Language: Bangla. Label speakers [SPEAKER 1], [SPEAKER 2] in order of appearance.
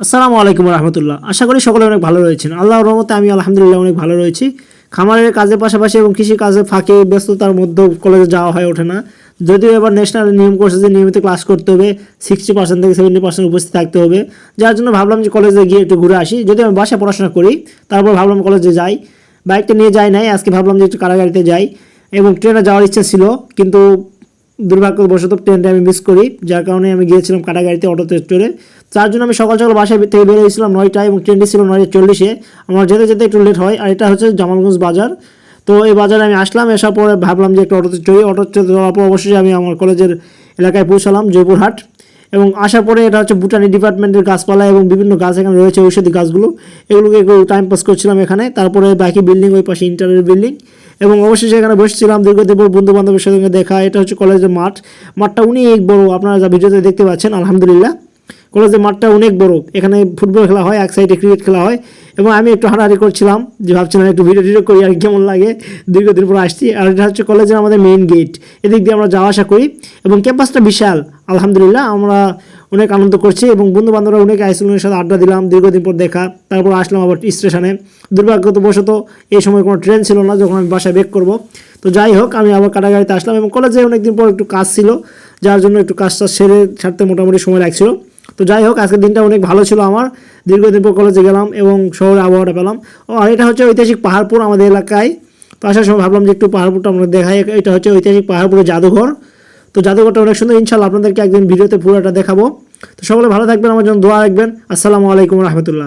[SPEAKER 1] আসসালামু আলাইকুম রহমতুল্লাহ। আশা করি সকলে অনেক ভালো রয়েছেন। আল্লাহর রহমতে আমি আলহামদুলিল্লাহ অনেক ভালো রয়েছি। খামারের কাজের পাশাপাশি এবং কৃষি কাজের ফাঁকে ব্যস্ততার মধ্যেও কলেজে যাওয়া হয়ে ওঠে না। যদিও এবার ন্যাশনাল নিয়ম করছে যে নিয়মিত ক্লাস করতে হবে সিক্সটি পার্সেন্ট থেকে সেভেন্টি পার্সেন্ট উপস্থিত থাকতে হবে। যার জন্য ভাবলাম যে কলেজে গিয়ে একটু ঘুরে আসি। যদি আমি বাসায় পড়াশোনা করি, তারপর ভাবলাম কলেজে যাই। বাইকটা নিয়ে যাই নাই, আজকে ভাবলাম যে একটু কারাগারিতে যাই। এবং ট্রেনে যাওয়ার ইচ্ছা ছিল, কিন্তু দুর্ভাগ্যবশত ট্রেনটা আমি মিস করি, যার কারণে আমি গিয়েছিলাম কাটাগাড়িতে অটোতে চড়ে তার জন্য আমি সকাল সকাল বাসায় থেকে বেরিয়েছিলাম নয়টায় এবং ট্রেনটি ছিল নয়টা চল্লিশে। আমার যেতে যেতে একটু লেট হয়, আর এটা হচ্ছে জামালগঞ্জ বাজার। তো এই বাজারে আমি আসলাম, আসার পরে ভাবলাম যে একটা অটোতে চড়ি অটোতে চড়ার পর অবশ্যই আমি আমার কলেজের এলাকায় পৌঁছালাম, জয়পুরহাট। এবং আসার পরে এটা হচ্ছে বুটানি ডিপার্টমেন্টের গাছপালা এবং বিভিন্ন গাছ এখানে রয়েছে, ঔষধি গাছগুলো। এগুলোকে একটু টাইম পাস করছিলাম এখানে। তারপরে বাকি বিল্ডিং ওই পাশে ইন্টারের বিল্ডিং এবং অবশ্যই সেখানে বসেছিলাম দীর্ঘদিন পর বন্ধু বান্ধবের সঙ্গে দেখা। এটা হচ্ছে কলেজের মাঠ। মাঠটা অনেক বড়। আপনারা যা ভিডিওতে দেখতে পাচ্ছেন, আলহামদুলিল্লাহ। কলেজের মাঠটা অনেক বড়। এখানে ফুটবল খেলা হয়, এক সাইডে ক্রিকেট খেলা হয়। এবং আমি একটু হাঁটাহাঁটি করছিলাম, যে ভাবছিলাম একটু ভিডিও টিডিও করি আর কেমন লাগে। দীর্ঘদিন পর আসছি। আর এটা হচ্ছে কলেজের আমাদের মেইন গেট এদিক দিয়ে আমরা যাওয়া আসা করি। এবং ক্যাম্পাসটা বিশাল। আলহামদুলিল্লাহ, আমরা অনেক আনন্দ করছি এবং বন্ধু বান্ধবরা অনেক আইসুলের সাথে আড্ডা দিলাম, দীর্ঘদিন পর দেখা, তারপর আসলাম আবার স্টেশনে। দুর্ভাগ্যবশত এই সময় কোনো ট্রেন ছিল না, যখন আমি বাসায় বেক করব। তো যাই হোক, আমি আবার কাটাগাড়িতে আসলাম এবং কলেজে অনেকদিন পর একটু কাজ ছিল, যার জন্য একটু কাজটা সেরে ছাড়তে মোটামুটি সময় লাগছিল। তো যাই হোক, আজকের দিনটা অনেক ভালো ছিল আমার। দীর্ঘদিন পর কলেজে গেলাম এবং শহরে আবহাওয়াটা পেলাম। ও, আর এটা হচ্ছে ঐতিহাসিক পাহাড়পুর আমাদের এলাকায়। তো আসার সময় ভাবলাম যে একটু পাহাড়পুরটা আমরা দেখাই, এটা হচ্ছে ঐতিহাসিক পাহাড়পুরের জাদুঘর। তো জাদুঘরটা অনেক সুন্দর। ইনশাল্লাহ আপনাদেরকে একদিন ভিডিওতে পুরোটা দেখাবো। তো সকলে ভালো থাকবেন, আমার জন্য দোয়া রাখবেন। আসসালামু আলাইকুম রহমতুল্লাহ।